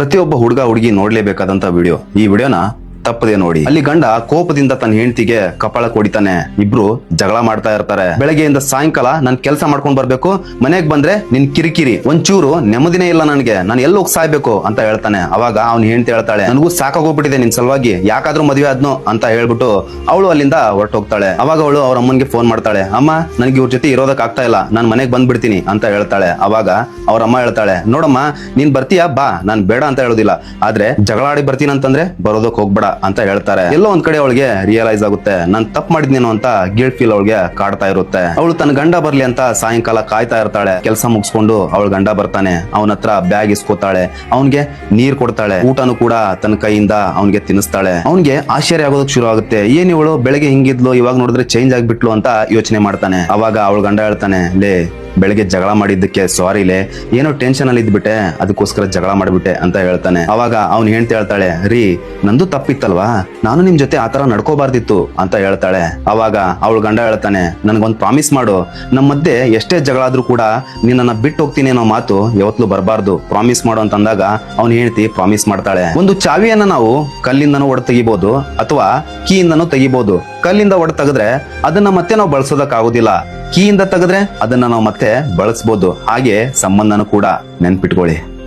ಪ್ರತಿಯೊಬ್ಬ ಹುಡುಗ ಹುಡುಗಿ ನೋಡ್ಲೇಬೇಕಾದಂತ ವಿಡಿಯೋ ಈ ವಿಡಿಯೋನ ತಪ್ಪದೆ ನೋಡಿ. ಅಲ್ಲಿ ಗಂಡ ಕೋಪದಿಂದ ತನ್ನ ಹೆಂಡತಿಗೆ ಕಪಾಳ ಕೊಡಿತಾನೆ. ಇಬ್ರು ಜಗಳ ಮಾಡ್ತಾ ಇರ್ತಾರೆ. ಬೆಳಗ್ಗೆಯಿಂದ ಸಾಯಂಕಾಲ ನನ್ ಕೆಲಸ ಮಾಡ್ಕೊಂಡ್ ಬರ್ಬೇಕು. ಮನೆಗ್ ಬಂದ್ರೆ ನಿನ್ ಕಿರಿಕಿರಿ, ಒಂಚೂರು ನೆಮ್ಮದಿನೇ ಇಲ್ಲ ನನಗೆ. ನಾನು ಎಲ್ಲಿ ಹೋಗಿ ಸಾಯ್ಬೇಕು ಅಂತ ಹೇಳ್ತಾನೆ. ಅವಾಗ ಅವ್ನ ಹೆಂಡತಿ ಹೇಳ್ತಾಳೆ, ನನಗೂ ಸಾಕಾಗೋಗ್ಬಿಟ್ಟಿದೆ ನಿನ್ ಸಲುವಾಗಿ. ಯಾಕಾದ್ರೂ ಮದುವೆ ಆದ್ನೋ ಅಂತ ಹೇಳ್ಬಿಟ್ಟು ಅವಳು ಅಲ್ಲಿಂದ ಹೊರಟೋಗ್ತಾಳೆ. ಅವಾಗ ಅವಳು ಅವ್ರ ಅಮ್ಮನ್ಗೆ ಫೋನ್ ಮಾಡ್ತಾಳೆ, ಅಮ್ಮ, ನನಗೆ ಇವ್ರ ಜೊತೆ ಇರೋದಕ್ ಆಗ್ತಾ ಇಲ್ಲ. ನಾನ್ ಮನೆಗೆ ಬಂದ್ಬಿಡ್ತೀನಿ ಅಂತ ಹೇಳ್ತಾಳೆ. ಅವಾಗ ಅವ್ರ ಅಮ್ಮ ಹೇಳ್ತಾಳೆ, ನೋಡಮ್ಮ, ನೀನ್ ಬರ್ತೀಯಾ? ಬಾ. ನಾನು ಬೇಡ ಅಂತ ಹೇಳೋದಿಲ್ಲ. ಆದ್ರೆ ಜಗಳಾಡಿ ಬರ್ತೀನಿ ಅಂತಂದ್ರೆ ಬರೋದಕ್ಕೆ ಹೋಗ್ಬೇಡ. ಅಂತ ಹೇಳ್ತಾರೆ. ಎಲ್ಲೋ ಒಂದ್ ಕಡೆ ಅವಳಿಗೆ ರಿಯಲೈಸ್ ಆಗುತ್ತೆ, ನಾನ್ ತಪ್ಪು ಮಾಡಿದ್ನೇನೋ ಅಂತ ಗಿಲ್ಟ್ ಫೀಲ್ ಅವಳಿಗೆ ಕಾಡ್ತಾ ಇರುತ್ತೆ. ಅವಳು ತನ್ನ ಗಂಡ ಬರ್ಲಿ ಅಂತ ಸಾಯಂಕಾಲ ಕಾಯ್ತಾ ಇರ್ತಾಳೆ. ಕೆಲಸ ಮುಗಿಸ್ಕೊಂಡು ಅವಳ ಗಂಡ ಬರ್ತಾನೆ. ಅವನ ಹತ್ರ ಬ್ಯಾಗ್ ಇಸ್ಕೋತಾಳೆ. ಅವನ್ಗೆ ನೀರ್ ಕೊಡ್ತಾಳೆ. ಊಟನು ಕೂಡ ತನ್ನ ಕೈಯಿಂದ ಅವನ್ಗೆ ತಿನ್ನಿಸ್ತಾಳೆ. ಅವನ್ಗೆ ಆಶ್ಚರ್ಯ ಆಗೋದಕ್ ಶುರು ಆಗುತ್ತೆ. ಏನ್ ಇವಳು ಬೆಳಗ್ಗೆ ಹಿಂಗಿದ್ಲು, ಇವಾಗ ನೋಡಿದ್ರೆ ಚೇಂಜ್ ಆಗ್ಬಿಟ್ಲು ಅಂತ ಯೋಚನೆ ಮಾಡ್ತಾನೆ. ಅವಾಗ ಅವಳ ಗಂಡ ಹೇಳ್ತಾನೆ, ಲೇ ಬೆಳಗ್ಗೆ ಜಗಳ ಮಾಡಿದ್ದಕ್ಕೆ ಸಾರಿ ಲೇ, ಏನೋ ಟೆನ್ಷನ್ ಅಲ್ಲಿ ಇದ್ಬಿಟ್ಟೆ, ಅದಕ್ಕೋಸ್ಕರ ಜಗಳ ಮಾಡ್ಬಿಟ್ಟೆ ಅಂತ ಹೇಳ್ತಾನೆ. ಅವಾಗ ಅವ್ನ್ ಹೆಂಡತಿ ಹೇಳ್ತಾಳೆ, ರೀ, ನಂದು ತಪ್ಪಿತ್ತಲ್ವಾ? ನಾನು ನಿಮ್ ಜೊತೆ ಆತರ ನಡ್ಕೋಬಾರ್ದಿತ್ತು ಅಂತ ಹೇಳ್ತಾಳೆ. ಅವಾಗ ಅವಳು ಗಂಡ ಹೇಳ್ತಾನೆ, ನನ್ಗೊಂದ್ ಪ್ರಾಮಿಸ್ ಮಾಡು. ನಮ್ಮ ಮಧ್ಯೆ ಎಷ್ಟೇ ಜಗಳ ಆದ್ರೂ ಕೂಡ ನಿನ್ನ ಬಿಟ್ಟು ಹೋಗ್ತೀನಿ ಅನ್ನೋ ಮಾತು ಯಾವತ್ತೂ ಬರಬಾರ್ದು. ಪ್ರಾಮಿಸ್ ಮಾಡು ಅಂತ ಅಂದಾಗ ಅವ್ನು ಹೇಳ್ತಿ ಪ್ರಾಮಿಸ್ ಮಾಡ್ತಾಳೆ. ಒಂದು ಚಾವಿಯನ್ನ ನಾವು ಕಲ್ಲಿಂದನೂ ಒಡ ತೆಗಿಬಹುದು ಅಥವಾ ಕೀಯಿಂದನೂ ತೆಗಿಬಹುದು ಕಲ್ಲಿಂದ ಒಡ ತೆಗೆದ್ರೆ ಅದನ್ನ ಮತ್ತೆ ನಾವು ಬಳಸೋದಕ್ಕಾಗೋದಿಲ್ಲ ಕೀಯಿಂದ ತೆಗೆದ್ರೆ ಅದನ್ನ ನಾವು ಮತ್ತೆ ಬಳಸ್ಬೋದು. ಹಾಗೆ ಸಂಬಂಧನೂ ಕೂಡ ನೆನ್ಪಿಟ್ಕೊಳ್ಳಿ.